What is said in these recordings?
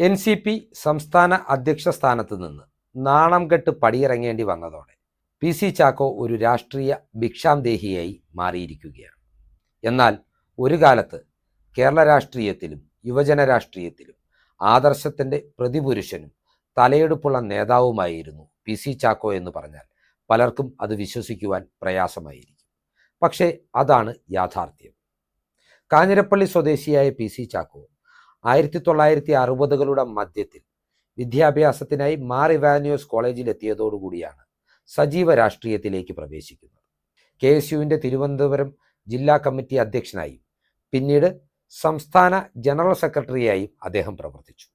N C P സംസ്ഥാന അധ്യക്ഷ സ്ഥാനത്ത് നിന്ന് നാണം കെട്ട് പടിയിറങ്ങേണ്ടി വന്നതോടെ പി സി ചാക്കോ ഒരു രാഷ്ട്രീയ ഭിക്ഷാന്തേഹിയായി മാറിയിരിക്കുകയാണ്. എന്നാൽ ഒരു കാലത്ത് കേരള രാഷ്ട്രീയത്തിലും യുവജന രാഷ്ട്രീയത്തിലും ആദർശത്തിന്റെ പ്രതിപുരുഷനും തലയെടുപ്പുള്ള നേതാവുമായിരുന്നു പി സി ചാക്കോ എന്ന് പറഞ്ഞാൽ പലർക്കും അത് വിശ്വസിക്കുവാൻ പ്രയാസമായിരിക്കും. പക്ഷേ അതാണ് യാഥാർത്ഥ്യം. കാഞ്ഞിരപ്പള്ളി സ്വദേശിയായ പി സി ചാക്കോ ആയിരത്തി തൊള്ളായിരത്തി അറുപതുകളുടെ മധ്യത്തിൽ വിദ്യാഭ്യാസത്തിനായി മാർ ഇവാനിയോസ് കോളേജിൽ എത്തിയതോടുകൂടിയാണ് സജീവ രാഷ്ട്രീയത്തിലേക്ക് പ്രവേശിക്കുന്നത്. കെ എസ് യുവിന്റെ തിരുവനന്തപുരം ജില്ലാ കമ്മിറ്റി അധ്യക്ഷനായും പിന്നീട് സംസ്ഥാന ജനറൽ സെക്രട്ടറിയായും അദ്ദേഹം പ്രവർത്തിച്ചു.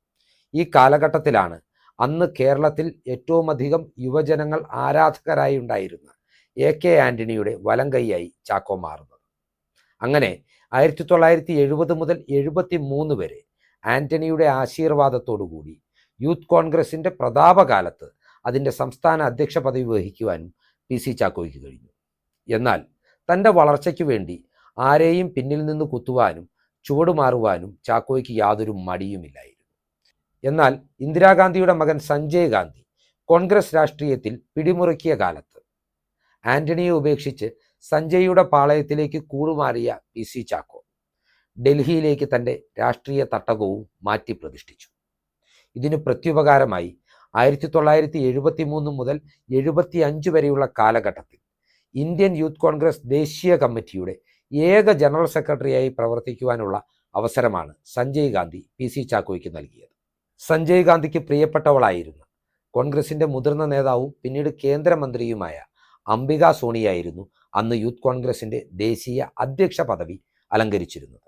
ഈ കാലഘട്ടത്തിലാണ് അന്ന് കേരളത്തിൽ ഏറ്റവും അധികം യുവജനങ്ങൾ ആരാധകരായി ഉണ്ടായിരുന്ന എ കെ ആന്റണിയുടെ വലം കൈയായി ചാക്കോ മാറുന്നത്. അങ്ങനെ ആയിരത്തി തൊള്ളായിരത്തി എഴുപത് മുതൽ എഴുപത്തി മൂന്ന് വരെ ആന്റണിയുടെ ആശീർവാദത്തോടുകൂടി യൂത്ത് കോൺഗ്രസിന്റെ പ്രതാപകാലത്ത് അതിന്റെ സംസ്ഥാന അധ്യക്ഷ പദവി വഹിക്കുവാനും പി സി ചാക്കോയ്ക്ക് കഴിഞ്ഞു. എന്നാൽ തന്റെ വളർച്ചയ്ക്ക് വേണ്ടി ആരെയും പിന്നിൽ നിന്ന് കുത്തുവാനും ചുവടുമാറുവാനും ചാക്കോയ്ക്ക് യാതൊരു മടിയുമില്ലായിരുന്നു. എന്നാൽ ഇന്ദിരാഗാന്ധിയുടെ മകൻ സഞ്ജയ് ഗാന്ധി കോൺഗ്രസ് രാഷ്ട്രീയത്തിൽ പിടിമുറുക്കിയ കാലത്ത് ആന്റണിയെ ഉപേക്ഷിച്ച് സഞ്ജയുടെ പാളയത്തിലേക്ക് കൂടുമാറിയ പി സി ചാക്കോ ഡൽഹിയിലേക്ക് തന്റെ രാഷ്ട്രീയ തട്ടകവും മാറ്റി പ്രതിഷ്ഠിച്ചു. ഇതിന് പ്രത്യുപകാരമായി ആയിരത്തി തൊള്ളായിരത്തി എഴുപത്തി മൂന്ന് മുതൽ എഴുപത്തി അഞ്ച് വരെയുള്ള കാലഘട്ടത്തിൽ ഇന്ത്യൻ യൂത്ത് കോൺഗ്രസ് ദേശീയ കമ്മിറ്റിയുടെ ഏക ജനറൽ സെക്രട്ടറിയായി പ്രവർത്തിക്കുവാനുള്ള അവസരമാണ് സഞ്ജയ് ഗാന്ധി പി സി ചാക്കോയ്ക്ക് നൽകിയത്. സഞ്ജയ് ഗാന്ധിക്ക് പ്രിയപ്പെട്ടവളായിരുന്ന കോൺഗ്രസിന്റെ മുതിർന്ന നേതാവും പിന്നീട് കേന്ദ്രമന്ത്രിയുമായ അംബിക സോണിയായിരുന്നു അന്ന് യൂത്ത് കോൺഗ്രസിന്റെ ദേശീയ അധ്യക്ഷ പദവി അലങ്കരിച്ചിരുന്നത്.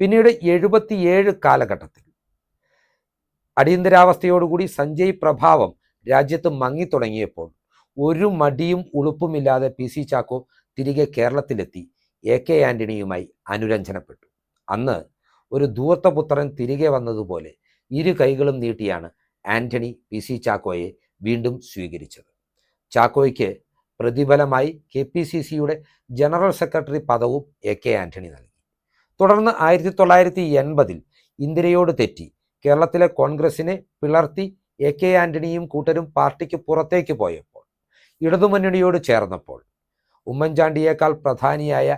പിന്നീട് എഴുപത്തിയേഴ് കാലഘട്ടത്തിൽ. അടിയന്തരാവസ്ഥയോടുകൂടി സഞ്ജയ് പ്രഭാവം രാജ്യത്ത് മങ്ങിത്തുടങ്ങിയപ്പോൾ ഒരു മടിയും ഉളുപ്പുമില്ലാതെ പി സി ചാക്കോ തിരികെ കേരളത്തിലെത്തി. എ കെ ആന്റണിയുമായി അനുരഞ്ജനപ്പെട്ടു. അന്ന് ഒരു ധൂർത്തപുത്രൻ തിരികെ വന്നതുപോലെ ഇരു കൈകളും നീട്ടിയാണ് ആന്റണി പി സി ചാക്കോയെ വീണ്ടും സ്വീകരിച്ചത്. ചാക്കോയ്ക്ക് പ്രതിഫലമായി കെ പി സി സിയുടെ ജനറൽ സെക്രട്ടറി പദവും എ കെ ആന്റണി നൽകി. തുടർന്ന് ആയിരത്തി തൊള്ളായിരത്തി എൺപതിൽ ഇന്ദിരയോട് തെറ്റി. കേരളത്തിലെ കോൺഗ്രസിനെ പിളർത്തി എ കെ ആന്റണിയും കൂട്ടരും പാർട്ടിക്ക് പുറത്തേക്ക് പോയപ്പോൾ ഇടതുമുന്നണിയോട് ചേർന്നപ്പോൾ ഉമ്മൻചാണ്ടിയേക്കാൾ പ്രധാനിയായ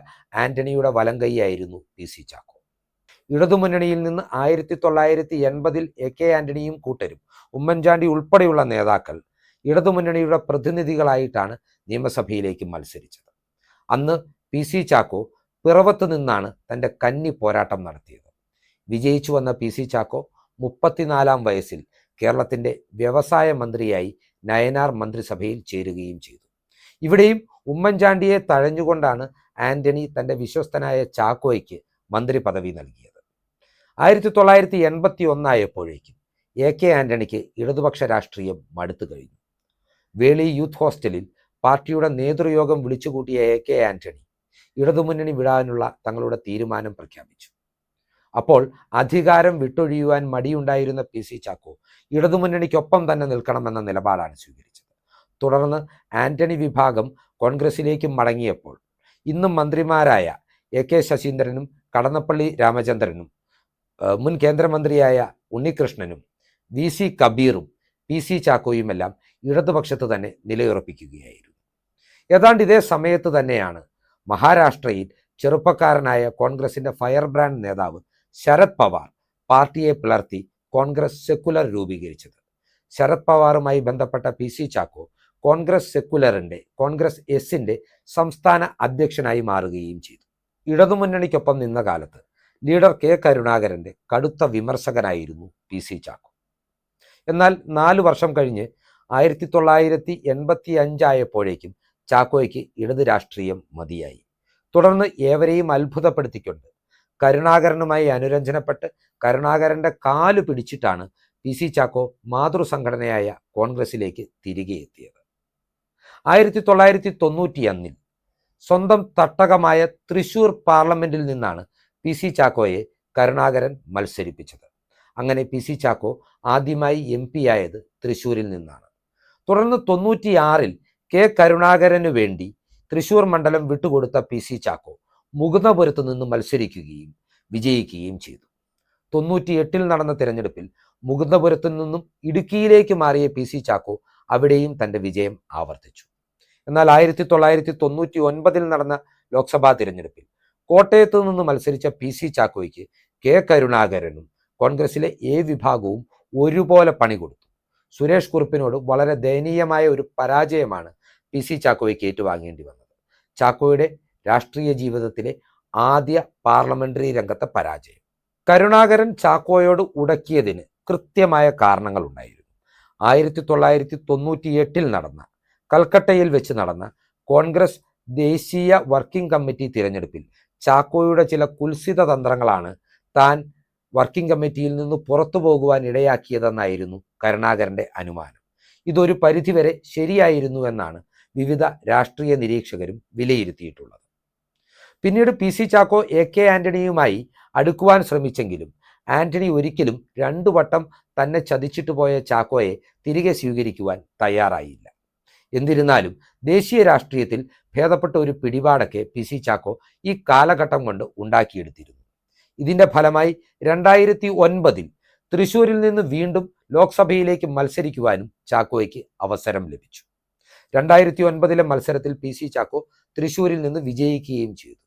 ആന്റണിയുടെ വലങ്കൈയായിരുന്നു പി സി ചാക്കോ. ഇടതുമുന്നണിയിൽ നിന്ന് ആയിരത്തി തൊള്ളായിരത്തി എൺപതിൽ എ കെ ആന്റണിയും കൂട്ടരും ഉമ്മൻചാണ്ടി ഉൾപ്പെടെയുള്ള നേതാക്കൾ ഇടതുമുന്നണിയുടെ പ്രതിനിധികളായിട്ടാണ് നിയമസഭയിലേക്ക് മത്സരിച്ചത്. അന്ന് പി സി ചാക്കോ പിറവത്ത് നിന്നാണ് തന്റെ കന്നി പോരാട്ടം നടത്തിയത്. വിജയിച്ചു വന്ന പി സി ചാക്കോ മുപ്പത്തിനാലാം വയസ്സിൽ കേരളത്തിന്റെ വ്യവസായ മന്ത്രിയായി നയനാർ മന്ത്രിസഭയിൽ ചേരുകയും ചെയ്തു. ഇവിടെയും ഉമ്മൻചാണ്ടിയെ തഴഞ്ഞുകൊണ്ടാണ് ആന്റണി തന്റെ വിശ്വസ്തനായ ചാക്കോയ്ക്ക് മന്ത്രി പദവി നൽകിയത്. ആയിരത്തി തൊള്ളായിരത്തി എൺപത്തി ഒന്നായപ്പോഴേക്കും എ കെ ആന്റണിക്ക് ഇടതുപക്ഷ രാഷ്ട്രീയം മടുത്തു കഴിഞ്ഞു. വേളി യൂത്ത് ഹോസ്റ്റലിൽ പാർട്ടിയുടെ നേതൃയോഗം വിളിച്ചുകൂട്ടിയ എ കെ ആന്റണി ഇടതുമുന്നണി വിടാനുള്ള തങ്ങളുടെ തീരുമാനം പ്രഖ്യാപിച്ചു. അപ്പോൾ അധികാരം വിട്ടൊഴിയുവാൻ മടിയുണ്ടായിരുന്ന പി സി ചാക്കോ ഇടതുമുന്നണിക്കൊപ്പം തന്നെ നിൽക്കണമെന്ന നിലപാടാണ് സ്വീകരിച്ചത്. തുടർന്ന് ആന്റണി വിഭാഗം കോൺഗ്രസിലേക്ക് മടങ്ങിയപ്പോൾ ഇന്നും മന്ത്രിമാരായ എ കെ ശശീന്ദ്രനും കടന്നപ്പള്ളി രാമചന്ദ്രനും മുൻ കേന്ദ്രമന്ത്രിയായ ഉണ്ണികൃഷ്ണനും വി സി കബീറും പി സി ചാക്കോയുമെല്ലാം ഇടതുപക്ഷത്ത് തന്നെ നിലയുറപ്പിക്കുകയായിരുന്നു. ഏതാണ്ട് ഇതേ സമയത്ത് തന്നെയാണ് മഹാരാഷ്ട്രയിൽ ചെറുപ്പക്കാരനായ കോൺഗ്രസിന്റെ ഫയർ ബ്രാൻഡ് നേതാവ് ശരത് പവാർ പാർട്ടിയെ പിളർത്തി കോൺഗ്രസ് സെക്കുലർ രൂപീകരിച്ചത്. ശരത് പവാറുമായി ബന്ധപ്പെട്ട പി സി ചാക്കോ കോൺഗ്രസ് സെക്കുലറിന്റെ കോൺഗ്രസ് എസിന്റെ സംസ്ഥാന അധ്യക്ഷനായി മാറുകയും ചെയ്തു. ഇടതുമുന്നണിക്കൊപ്പം നിന്ന കാലത്ത് ലീഡർ കെ കരുണാകരന്റെ കടുത്ത വിമർശകനായിരുന്നു പി സി ചാക്കോ. എന്നാൽ നാലു വർഷം കഴിഞ്ഞ് ആയിരത്തി തൊള്ളായിരത്തി എൺപത്തി അഞ്ചായപ്പോഴേക്കും ചാക്കോയ്ക്ക് ഇടത് രാഷ്ട്രീയം മതിയായി. തുടർന്ന് ഏവരെയും അത്ഭുതപ്പെടുത്തിക്കൊണ്ട് കരുണാകരനുമായി അനുരഞ്ജനപ്പെട്ട് കരുണാകരന്റെ കാലു പിടിച്ചിട്ടാണ് പി സി ചാക്കോ മാതൃസംഘടനയായ കോൺഗ്രസിലേക്ക് തിരികെ എത്തിയത്. ആയിരത്തി തൊള്ളായിരത്തി തൊണ്ണൂറ്റിയൊന്നിൽ സ്വന്തം തട്ടകമായ തൃശൂർ പാർലമെന്റിൽ നിന്നാണ് പി സി ചാക്കോയെ കരുണാകരൻ മത്സരിപ്പിച്ചത്. അങ്ങനെ പി സി ചാക്കോ ആദ്യമായി എം പി ആയത് തൃശൂരിൽ നിന്നാണ്. തുടർന്ന് തൊണ്ണൂറ്റിയാറിൽ കെ കരുണാകരനു വേണ്ടി തൃശൂർ മണ്ഡലം വിട്ടുകൊടുത്ത പി സി ചാക്കോ മുകുന്ദപുരത്ത് നിന്ന് മത്സരിക്കുകയും വിജയിക്കുകയും ചെയ്തു. തൊണ്ണൂറ്റിയെട്ടിൽ നടന്ന തിരഞ്ഞെടുപ്പിൽ മുകുന്ദപുരത്തു നിന്നും ഇടുക്കിയിലേക്ക് മാറിയ പി സി ചാക്കോ അവിടെയും തന്റെ വിജയം ആവർത്തിച്ചു. എന്നാൽ ആയിരത്തി തൊള്ളായിരത്തി തൊണ്ണൂറ്റി ഒൻപതിൽ നടന്ന ലോക്സഭാ തിരഞ്ഞെടുപ്പിൽ കോട്ടയത്ത് നിന്ന് മത്സരിച്ച പി സി ചാക്കോയ്ക്ക് കെ കരുണാകരനും കോൺഗ്രസിലെ എ വിഭാഗവും ഒരുപോലെ പണി കൊടുത്തു. സുരേഷ് കുറുപ്പിനോട് വളരെ ദയനീയമായ ഒരു പരാജയമാണ് പി സി ചാക്കോയ്ക്ക് ഏറ്റുവാങ്ങേണ്ടി വന്നത്. ചാക്കോയുടെ രാഷ്ട്രീയ ജീവിതത്തിലെ ആദ്യ പാർലമെന്ററി രംഗത്തെ പരാജയം. കരുണാകരൻ ചാക്കോയോട് ഉടക്കിയതിന് കൃത്യമായ കാരണങ്ങളുണ്ടായിരുന്നു. ആയിരത്തി തൊള്ളായിരത്തി തൊണ്ണൂറ്റി എട്ടിൽ നടന്ന കൽക്കട്ടയിൽ വെച്ച് നടന്ന കോൺഗ്രസ് ദേശീയ വർക്കിംഗ് കമ്മിറ്റി തിരഞ്ഞെടുപ്പിൽ ചാക്കോയുടെ ചില കുൽസിത തന്ത്രങ്ങളാണ് താൻ വർക്കിംഗ് കമ്മിറ്റിയിൽ നിന്ന് പുറത്തു പോകുവാൻ ഇടയാക്കിയതെന്നായിരുന്നു കരുണാകരന്റെ അനുമാനം. ഇതൊരു പരിധിവരെ ശരിയായിരുന്നു എന്നാണ് വിവിധ രാഷ്ട്രീയ നിരീക്ഷകരും വിലയിരുത്തിയിട്ടുള്ളത്. പിന്നീട് P C Chacko A K ആന്റണിയുമായി അടുക്കുവാൻ ശ്രമിച്ചെങ്കിലും ആന്റണി ഒരിക്കലും രണ്ടു വട്ടം തന്നെ ചതിച്ചിട്ട് പോയ ചാക്കോയെ തിരികെ സ്വീകരിക്കുവാൻ തയ്യാറായില്ല. എന്നിരുന്നാലും ദേശീയ രാഷ്ട്രീയത്തിൽ ഭേദപ്പെട്ട ഒരു പിടിപാടൊക്കെ പി സി ചാക്കോ ഈ കാലഘട്ടം കൊണ്ട് ഉണ്ടാക്കിയെടുത്തിരുന്നു. ഇതിന്റെ ഫലമായി രണ്ടായിരത്തി ഒൻപതിൽ തൃശൂരിൽ നിന്ന് വീണ്ടും ലോക്സഭയിലേക്ക് മത്സരിക്കുവാനും ചാക്കോയ്ക്ക് അവസരം ലഭിച്ചു. രണ്ടായിരത്തി ഒൻപതിലെ മത്സരത്തിൽ പി സി ചാക്കോ തൃശൂരിൽ നിന്ന് വിജയിക്കുകയും ചെയ്തു.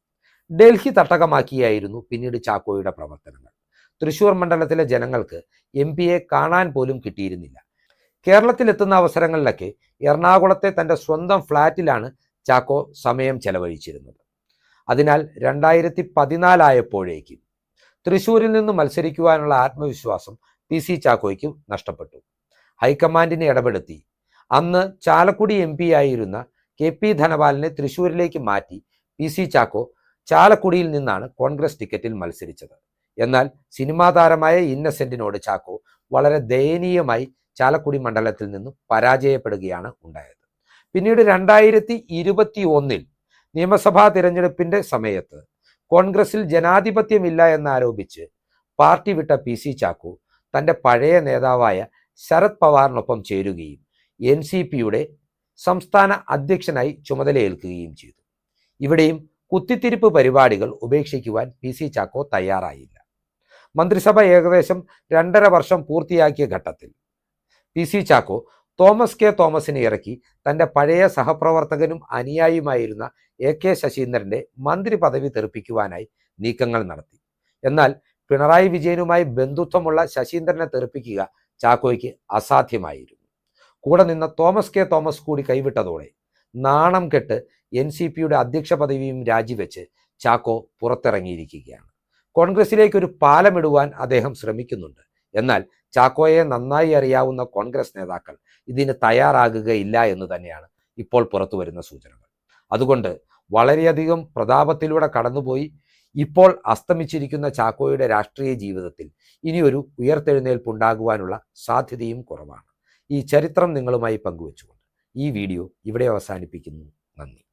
ഡൽഹി തട്ടകമാക്കിയായിരുന്നു പിന്നീട് ചാക്കോയുടെ പ്രവർത്തനങ്ങൾ. തൃശൂർ മണ്ഡലത്തിലെ ജനങ്ങൾക്ക് എം പിയെ കാണാൻ പോലും കിട്ടിയിരുന്നില്ല. കേരളത്തിലെത്തുന്ന അവസരങ്ങളിലൊക്കെ എറണാകുളത്തെ തന്റെ സ്വന്തം ഫ്ളാറ്റിലാണ് ചാക്കോ സമയം ചെലവഴിച്ചിരുന്നത്. അതിനാൽ രണ്ടായിരത്തി പതിനാലായപ്പോഴേക്കും തൃശൂരിൽ നിന്ന് മത്സരിക്കുവാനുള്ള ആത്മവിശ്വാസം പി സി ചാക്കോയ്ക്ക് നഷ്ടപ്പെട്ടു. ഹൈക്കമാൻഡിനെ ഇടപെടുത്തി അന്ന് ചാലക്കുടി എം പി ആയിരുന്ന കെ പി ധനപാലിനെ തൃശൂരിലേക്ക് മാറ്റി പി സി ചാക്കോ ചാലക്കുടിയിൽ നിന്നാണ് കോൺഗ്രസ് ടിക്കറ്റിൽ മത്സരിച്ചത്. എന്നാൽ സിനിമാ താരമായ ഇന്നസെന്റിനോട് ചാക്കോ വളരെ ദയനീയമായി ചാലക്കുടി മണ്ഡലത്തിൽ നിന്നും പരാജയപ്പെടുകയാണ് ഉണ്ടായത്. പിന്നീട് രണ്ടായിരത്തി ഇരുപത്തി ഒന്നിൽ നിയമസഭാ തിരഞ്ഞെടുപ്പിന്റെ സമയത്ത് കോൺഗ്രസിൽ ജനാധിപത്യമില്ല എന്നാരോപിച്ച് പാർട്ടി വിട്ട പി സി ചാക്കോ തന്റെ പഴയ നേതാവായ ശരത് പവാറിനൊപ്പം ചേരുകയും എൻ സി പിയുടെ സംസ്ഥാന അധ്യക്ഷനായി ചുമതലയേൽക്കുകയും ചെയ്തു. ഇവിടെയും കുത്തിത്തിരിപ്പ് പരിപാടികൾ ഉപേക്ഷിക്കുവാൻ പി സി ചാക്കോ തയ്യാറായില്ല. മന്ത്രിസഭ ഏകദേശം രണ്ടര വർഷം പൂർത്തിയാക്കിയ ഘട്ടത്തിൽ P C Chacko Thomas K തോമസിനെ ഇറക്കി തന്റെ പഴയ സഹപ്രവർത്തകനും അനുയായിയുമായിരുന്ന എ കെ ശശീന്ദ്രന്റെ മന്ത്രി പദവി തെറിപ്പിക്കുവാനായി നീക്കങ്ങൾ നടത്തി. എന്നാൽ പിണറായി വിജയനുമായി ബന്ധുത്വമുള്ള ശശീന്ദ്രനെ തെറിപ്പിക്കുക ചാക്കോയ്ക്ക് അസാധ്യമായിരുന്നു. കൂടെ നിന്ന തോമസ് കെ തോമസ് കൂടി കൈവിട്ടതോടെ നാണം കെട്ട് എൻ സി പിയുടെ അധ്യക്ഷ പദവിയും രാജിവെച്ച് ചാക്കോ പുറത്തിറങ്ങിയിരിക്കുകയാണ്. കോൺഗ്രസിലേക്ക് ഒരു പാലമിടുവാൻ അദ്ദേഹം ശ്രമിക്കുന്നുണ്ട്. എന്നാൽ ചാക്കോയെ നന്നായി അറിയാവുന്ന കോൺഗ്രസ് നേതാക്കൾ ഇതിന് തയ്യാറാകുകയില്ല എന്ന് തന്നെയാണ് ഇപ്പോൾ പുറത്തു വരുന്ന സൂചനകൾ. അതുകൊണ്ട് വളരെയധികം പ്രതാപത്തിലൂടെ കടന്നുപോയി ഇപ്പോൾ അസ്തമിച്ചിരിക്കുന്ന ചാക്കോയുടെ രാഷ്ട്രീയ ജീവിതത്തിൽ ഇനിയൊരു ഉയർത്തെഴുന്നേൽപ്പ് ഉണ്ടാകുവാനുള്ള സാധ്യതയും കുറവാണ്. ഈ ചരിത്രം നിങ്ങളുമായി പങ്കുവെച്ചുകൊണ്ട് ഈ വീഡിയോ ഇവിടെ അവസാനിപ്പിക്കുന്നു. നന്ദി.